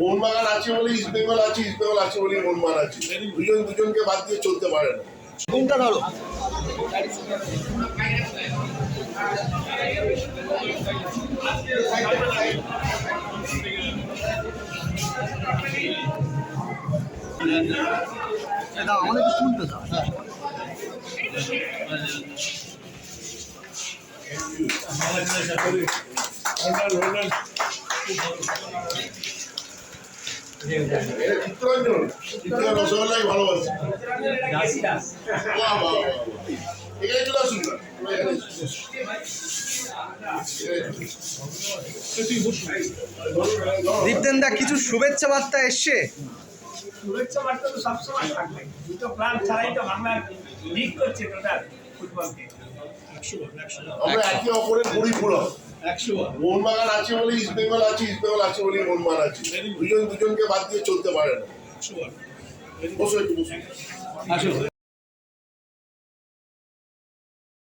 মোহনবাগান আছে বলে ইস্ট বেঙ্গল আছে ইস্ট বেঙ্গল আছে বলে মোহনবাগান আছে। দুজন দুজনকে বাদ দিয়ে চলতে পারে না। কোনটা ধরো চিত্তরঞ্জন চিত্তরঞ্জন রসগোল্লাই ভালোবাসে বাহ বাহ বাহ, বাহ। এখানে চলে আসুন দীপদেন দা কিছু শুভেচ্ছা বার্তা এসছে? শুভেচ্ছা বার্তা তো সবসময় থাকবে। দুটো প্রাণ ছাড়াই তো বাংলা লিড করছে টোটাল ফুটবলকে আমরা একে অপরের পরিপূরক মোহনবাগান আছে বলে ইস্ট বেঙ্গল আছে ইস্ট বেঙ্গল আছে বলে মোহনবাগান আছে। দুজন দুজনকে বাদ দিয়ে চলতে পারে না। বসো একটু বসো।